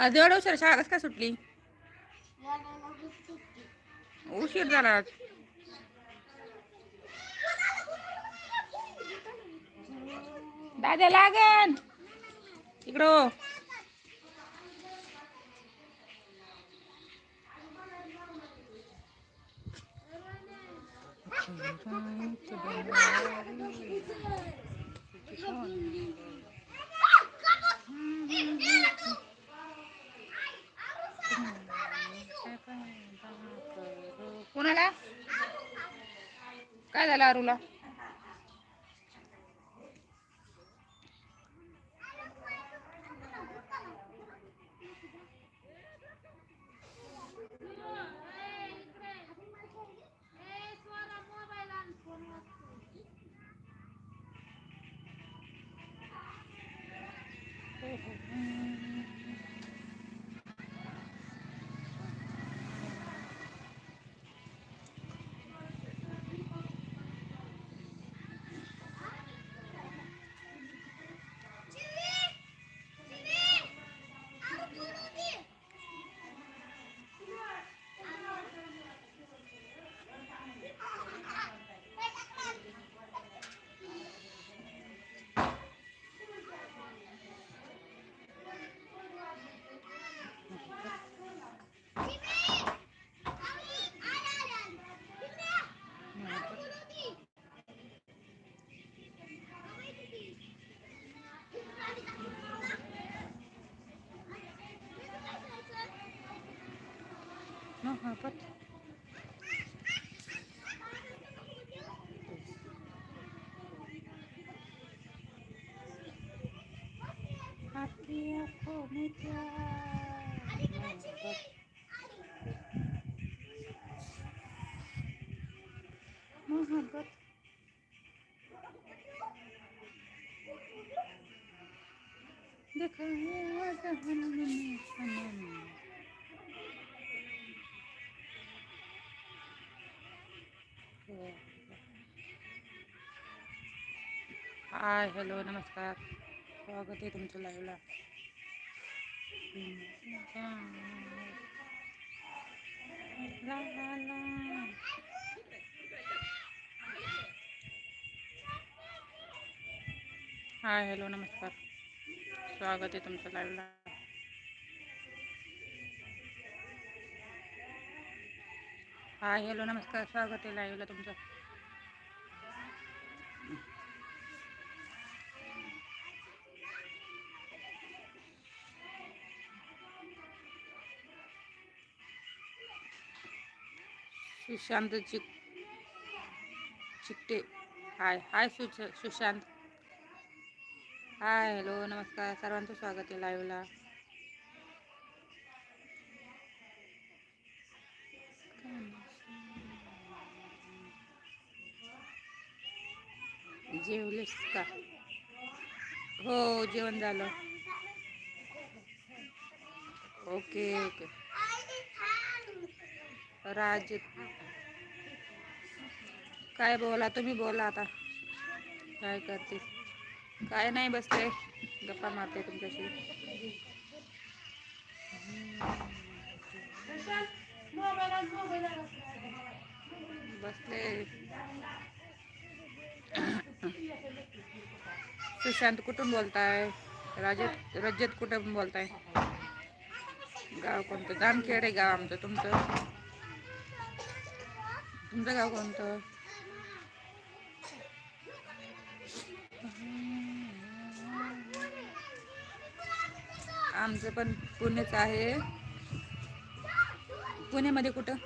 आज उशीर शाळा कसं काय सुटली? उशीर झाला आज. दादा लागन. इकडं हो. कोणाला? काय झालं अरुला मोहब्बत आपकी आंखों में प्यार मोहब्बत मोहब्बत देखा है में हाय हॅलो नमस्कार. स्वागत आहे तुमचं लाईव्हला हाय हॅलो नमस्कार. स्वागत आहे तुमचं लाईव्हला हाय हॅलो नमस्कार. स्वागत आहे लाईव्हला तुमचं. सुशांत चिक चिकटे हाय हाय सुश सुशांत. हाय हॅलो नमस्कार. सर्वांचं स्वागत आहे लाईव्हला जेवलेस का? हो जेवण झालं. Okay okay. राज. काय बोला तुम्ही बोला आता. काय करते? काय नाही बसते गप्पा मारते तुमच्याशी. बसले. सुशांत कुठून बोलताय? राजत रजत कुठून बोलताय? गाव कोणतं? जामखेड आहे गाव आमचं तुमचं? तुमचं गाव कोणतं? आमचं पण पुणेच आहे. पुण्यामध्ये कुठं?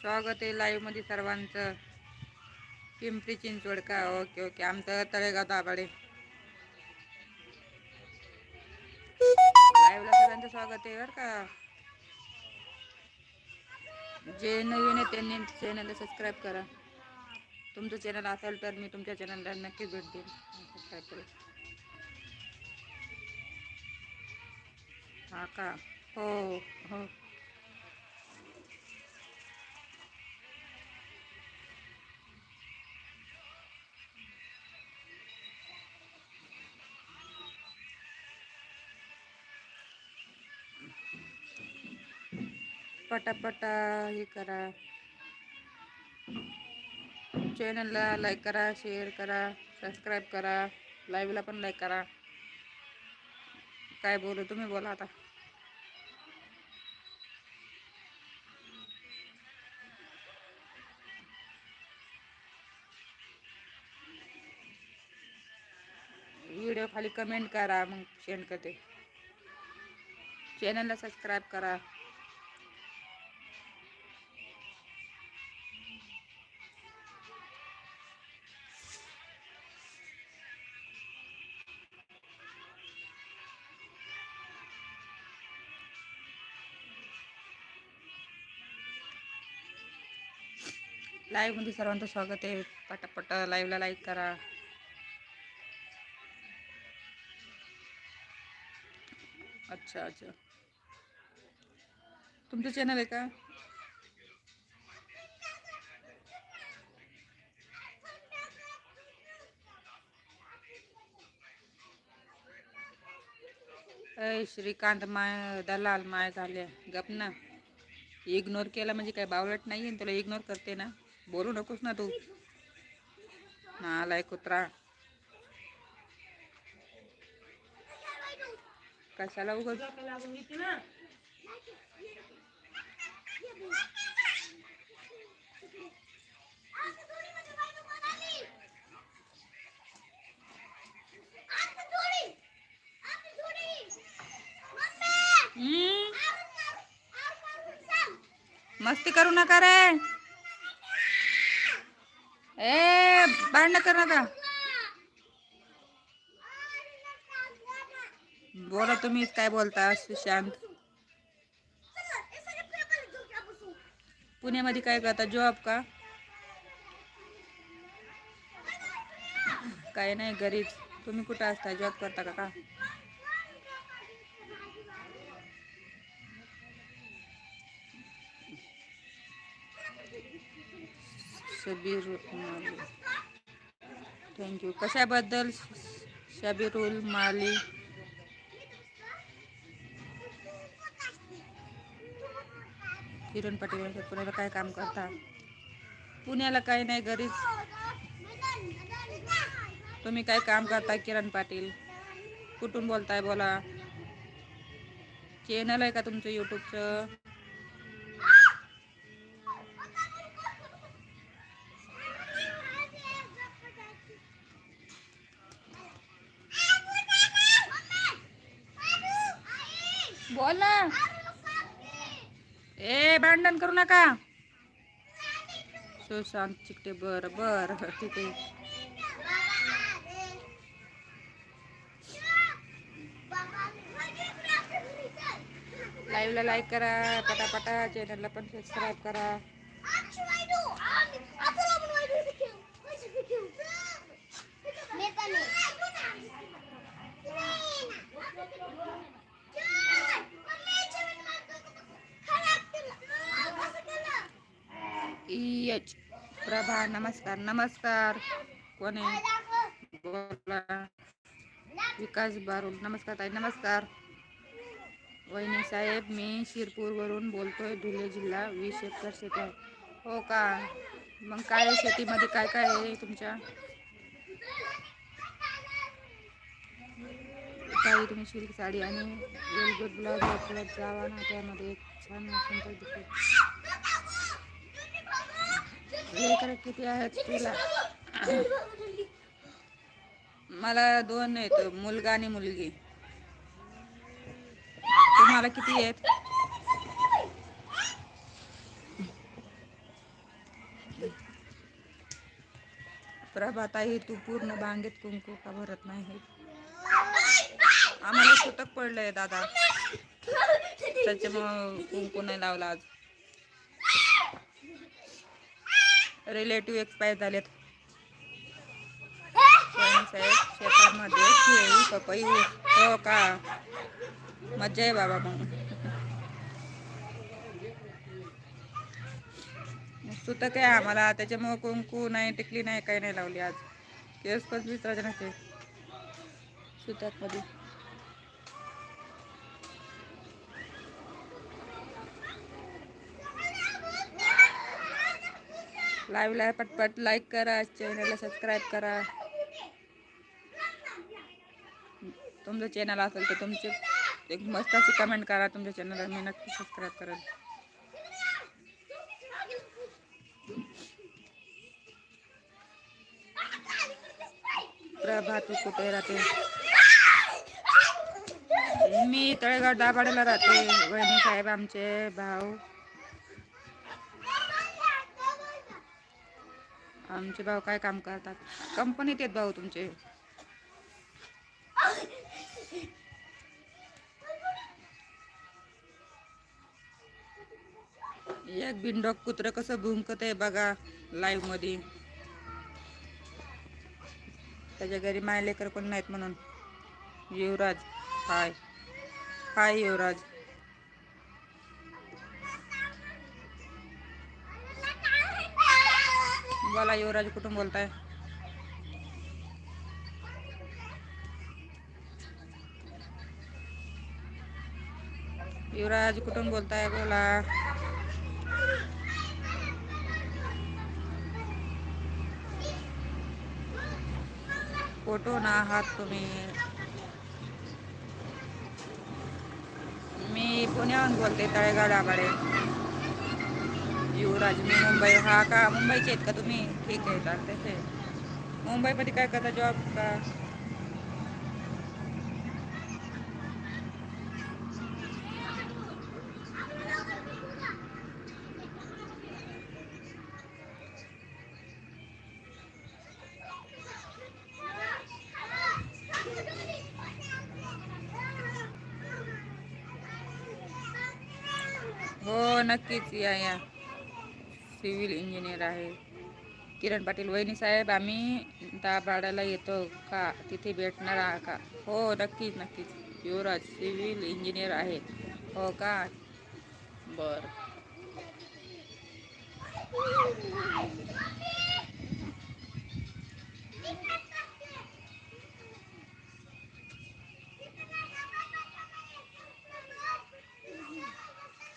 स्वागत आहे लाईव्हमध्ये सर्वांचं. पिंपरी चिंचवड का ओके ओके. आमचं तळेगाव दाभाडे लाईव्हला सगळ्यांचं स्वागत आहे बरं का. जे नवीन आहे त्यांनी चॅनलला सबस्क्राईब करा. तुमचं चॅनल असेल तर मी तुमच्या चॅनलला नक्की भेट देईन. सबस्क्राईब करू हा का? हो हो. पटापटा हे करा. चॅनलला लाईक करा शेअर करा सबस्क्राईब करा लाईव्हला पण लाईक करा. काय बोलू तुम्ही बोला आता. व्हिडिओ खाली कमेंट करा मग सेंड करते. चॅनलला सबस्क्राईब करा. लाईव्हमध्ये सर्वांचं स्वागत आहे. पटापट लाईव्हला लाईक करा. अच्छा अच्छा. तुमचं चॅनल आहे का? अय श्रीकांत माय दलाल माय झाले. गप ना. इग्नोर केला म्हणजे काय बावलट नाही आहे तुला इग्नोर करते ना. बोलू नकोस ना तू. नालाय कुत्रा. कशाला उगत मस्ती करू नका रे. ए भांडण कर नका बोला तुम्ही काय बोलता? सुशांत पुण्यामध्ये काय करता? जॉब का? काय नाही घरीच. तुम्ही कुठं असता? जॉब करता का? शबीर माली थँक्यू कशाबद्दल शबीरुल माली किरण पाटील पुण्याला काय काम करता? पुण्याला काही नाही घरीच. तुम्ही काय काम करता किरण पाटील? कुठून बोलताय बोला. चॅनल आहे का तुमचं यूट्यूबचं बोल ना. ए भांडण करू नका. सुशांत चिकटे बर बर. ठीक आहे. लाईव्हला लाईक करा पटापटा. चॅनलला पण सबस्क्राईब करा. यच प्रभा नमस्कार नमस्कार कोण आहे बोला विकास बारुल नमस्कार ताई. नमस्कार वहिनी साहेब मी शिरपूरवरून बोलतोय धुळे जिल्हा वीस एकर शेती. आहे हो का? मग काय शेतीमध्ये? काय काय आहे तुमच्या? काही तुम्ही शिल्क साडी आणि वेलवेट ब्लाउज वापरत जावा ना त्यामध्ये एक छान सुंदर दिसते लेकरं किती आहेत तुला? मला दोन आहेत मुलगा आणि मुलगी. तुम्हाला किती आहेत? प्रभाताई तू पूर्ण बांगेत कुंकू का भरत नाही? आम्हाला सुतक पडलंय दादा. त्याच्यामुळं कुंकू नाही लावला आज. रिलेटिव्ह एक्सपायर झालेत. शेतामध्ये केळी पपई हो का? मजा आहे बाबा मग. सुतक आहे आम्हाला. त्याच्यामुळं कुंकू नाही टिकली नाही काही नाही लावली आज. केस पण विचारायचे नसते सुतकमध्ये. लाईव्हला पटपट लाईक करा चॅनलला सबस्क्राईब करा. तुमचं चॅनल असेल तर तुमचे एक मस्त अशी कमेंट करा तुमच्या चॅनलला मी नक्की सबस्क्राईब करेल प्रभात कुठे राहते? मी तळेगाव दाभाडेला राहते. वहिनी साहेब आमचे भाऊ. आमचे भाऊ काय काम करतात? कंपनीत येत भाऊ तुमचे. एक बिंडॉक कुत्र कसं भुंकत आहे बघा लाईव्हमध्ये त्याच्या घरी माय लेकर कोण नाहीत म्हणून. युवराज हाय. हाय युवराज. बोला युवराज कुठून बोलताय? युवराज कुठून बोलताय? बोला. फोटो ना आहात तुम्ही. मी पुण्याहून बोलते तळेगाव डाबाडे युवराज मी मुंबई. हा का? मुंबईचे आहेत का तुम्ही? ठीक आहे चालते ते. मुंबईमध्ये काय करता जॉब का? हो नक्कीच. या या. सिव्हिल इंजिनियर आहे. किरण पाटील, वहिनी साहेब, आम्ही दाभाड्याला येतो का? तिथे भेटणार आहा का? हो, नक्कीच नक्कीच. युवराज सिव्हिल इंजिनियर आहे. हो का? बर.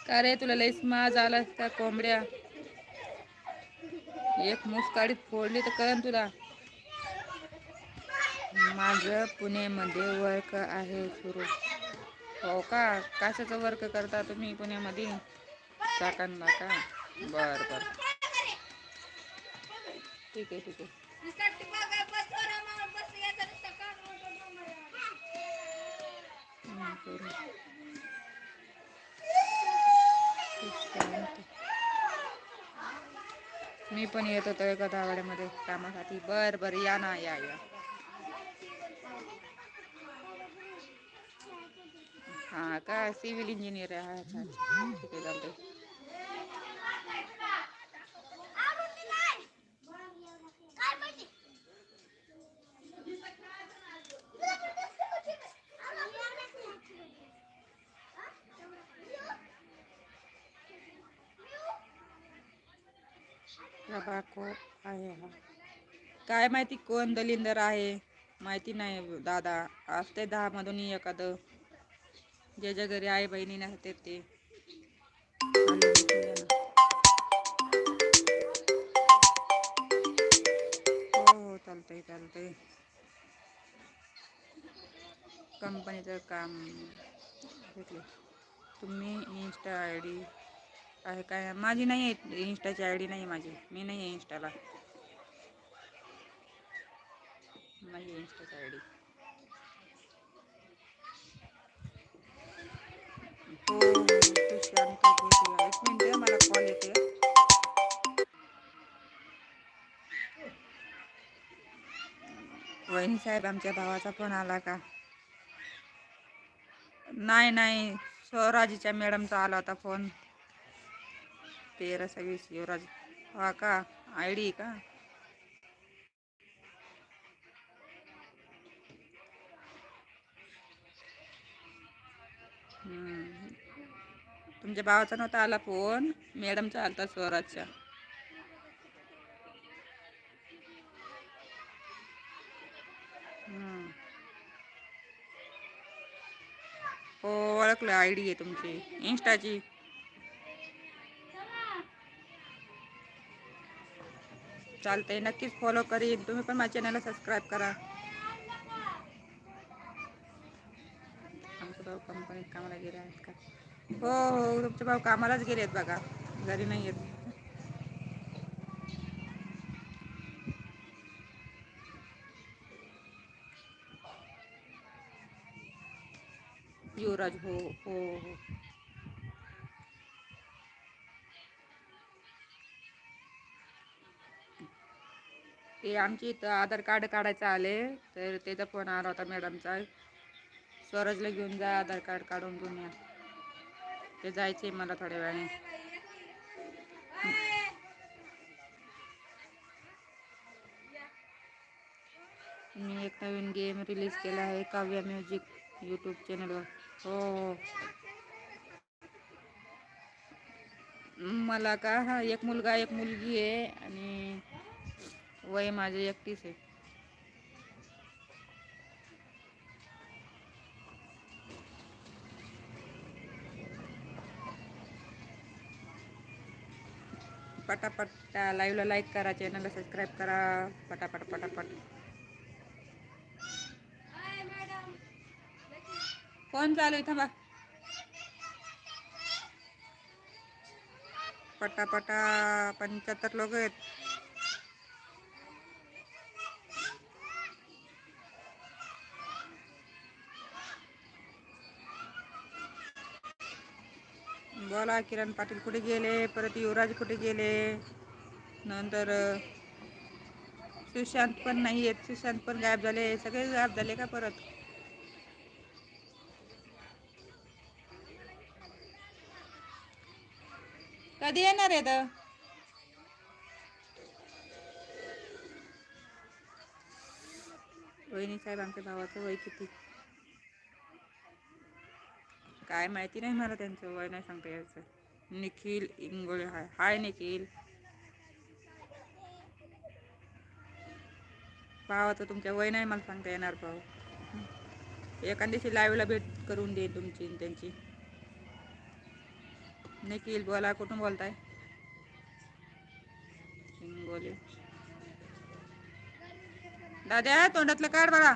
का रे, तुला लईस माज आला का कोंबड्या? एक मुसकाडीत फोडली तर कळन तुला. माझं पुणेमध्ये वर्क आहे सुरू. हो का? कशाचं वर्क करता तुम्ही पुण्यामध्ये? चाकांना का? बर बर. ठीक आहे ठीक आहे हं, करू. ठीक शांत. मी पण येत होतो एका दावाड्यामध्ये कामासाठी बर बर या ना या या हा का सिव्हिल इंजिनियर आहे अच्छा अच्छा. ठीक आहे चालतंय प्रभाको आहे हा काय माहिती कोण दलिंदर आहे? माहिती नाही दादा. असते दहा मधून एखादं ज्याच्या घरी आई बहिणी नसते ते. आले होते या हो चालतंय चालतंय. कंपनीचं काम. भेटले. तुम्ही इन्स्टा आय डी आहे काय? माझी नाही आहे. इन्स्टाची आय डी नाही माझी. मी नाही आहे इन्स्टाला. नाही आहे आय डी. हो शांत एक मिनिट मला कॉल येते वहिनी साहेब आमच्या भावाचा फोन आला का? नाही नाही. स्वराजीच्या मॅडमचा आला होता फोन तेरा सव्वीस युवराज हा का? आय डी का? तुमच्या भावाचा नव्हता आला फोन मॅडमचा आलता स्वराजच्या. हो ओळखलं आय डी आहे तुमची इन्स्टाची चालतंय नक्कीच फॉलो करीन. तुम्ही पण माझ्या चॅनलला सबस्क्राईब करा. आमचे भाऊ कंपनीत कामाला गेले आहेत का? हो हो तुमचे भाऊ कामालाच गेले आहेत बघा. घरी नाही येत युवराज हो हो हो. ते आमची इथं आधार कार्ड काढायचं आले तर त्याचा फोन आला होता मॅडमचा. स्वराजला घेऊन जा आधार कार्ड काढून घेऊन या. ते जायचे मला थोड्या वेळाने. मी एक नवीन गेम रिलीज केला आहे काव्या म्युझिक यूट्यूब चॅनलवर हो हो. मला का हा एक मुलगा एक मुलगी आहे आणि वय माझे एकटीच आहे. पटापट लाईव्हला लाईक करा चॅनलला सबस्क्राईब करा. पटापट पटापट. फोन चालू आहे थांबा. पटापटा पंच्याहत्तर लोक आहेत. बोला किरण पाटील कुठे गेले? परत युवराज कुठे गेले? नंतर सुशांत पण नाही आहेत सुशांत पण गायब झाले. सगळे गायब झाले का परत? कधी येणार आहेत? वहिनी साहेब आमच्या भावाचं वय किती? काय माहिती नाही मला त्यांचं वय नाही सांगता यायचं. निखिल इंगोळे हाय. हाय निखिल. भावाचं तुमच्या वय नाही मला सांगता येणार भाऊ. एखाद दिवशी लाईव्हला भेट करून देईन तुमची त्यांची. निखिल बोला कुठून बोलताय? हिंगोली दादा तोंडातलं काढ बघा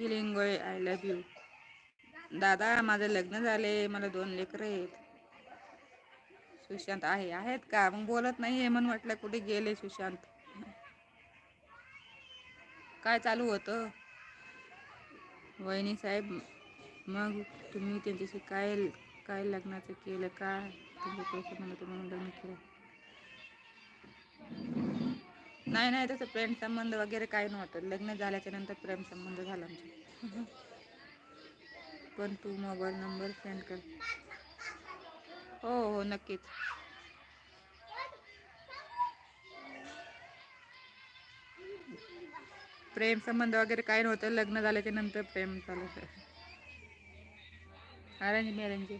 Nikhil Ingole I love you दादा माझं लग्न झाले मला दोन लेकरं आहेत. सुशांत आहे आहेत का? मग बोलत नाही आहे म्हणून म्हटलं कुठे गेले सुशांत? काय चालू होतं? वहिनी साहेब मग तुम्ही त्यांच्याशी काय काय लग्नाचं केलं? का? तुमचे पैसे म्हणत म्हणून लग्न केलं? नाही नाही तसं प्रेम संबंध वगैरे काही नव्हतं. लग्न झाल्याच्यानंतर प्रेम संबंध झाला आमचा. पण तू मोबाईल नंबर सेंड कर. हो हो नक्कीच. प्रेम संबंध वगैरे काही नव्हतं. लग्न झाल्याच्यानंतर प्रेम चालू अरेंज मॅरेंज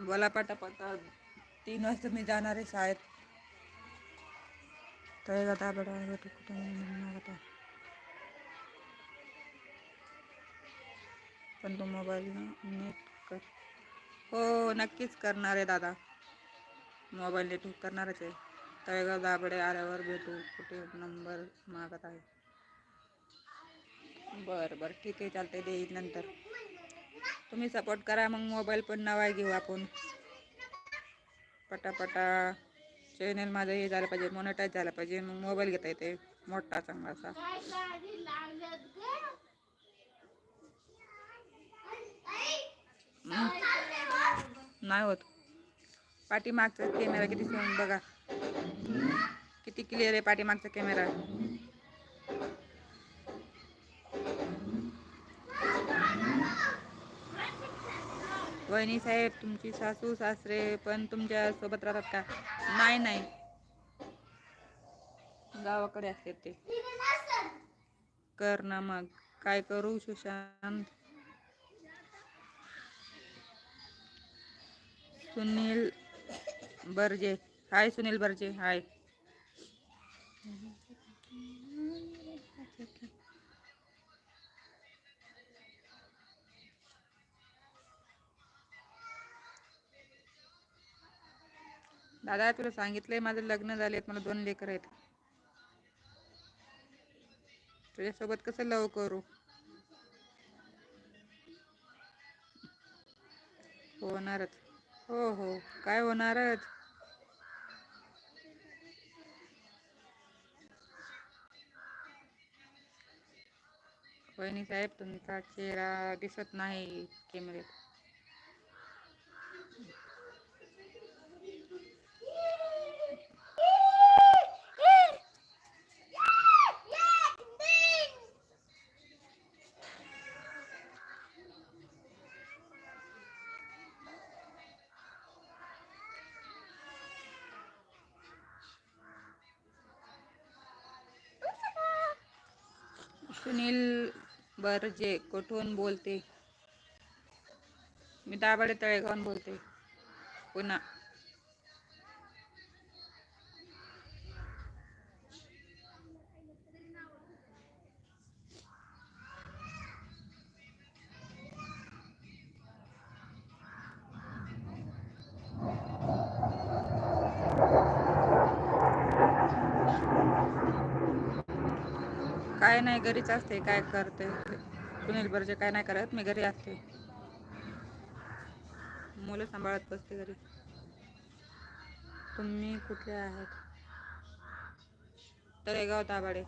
बोला पटापटा तीन वाजता मी जाणार आहे शाळेत. तर आता बडा भेटू कुठे आता. पण तू मोबाईल नेट कर. हो नक्कीच करणार आहे दादा. मोबाईल नेट करणारच आहे. तळेगाव दाबडे आल्यावर भेटू. कुठे नंबर मागत आहे. बरं बरं. ठीक आहे चालतंय. देईल नंतर. तुम्ही सपोर्ट करा मग मोबाईल पण नवा घेऊ आपण. पटापटा. चॅनल माझं हे झालं पाहिजे मोनेटाईज झालं पाहिजे मग मोबाईल घेता येते. मोठा चांगला असा. नाही होत. पाठीमागचा कॅमेरा किती समोर बघा. किती क्लिअर आहे पाठीमागचा कॅमेरा वहिनी साहेब तुमची सासू सासरे पण तुमच्यासोबत राहतात का? नाही नाही. गावाकडे असते ते. कर ना मग. काय करू सुशांत? सुनील बर्जे. हाय सुनील बर्जे हाय. दादा तुला सांगितलंय माझं लग्न झालेत मला दोन लेकर आहेत. तुझ्यासोबत कसं लव करू? होणारच. हो हो. काय होणारच? वहिनी साहेब तुमचा चेहरा दिसत नाही कॅमेऱ्यात सुनील बर्जे कुठून बोलते? मी दाभाडे तळेगावून बोलते. पुन्हा. नाही घरीच असते काय करते? सुनील बर्जे काय नाही करत मी घरी असते. मुलं सांभाळत बसते घरी. तुम्ही कुठले आहेत? तळेगाव दाभाडे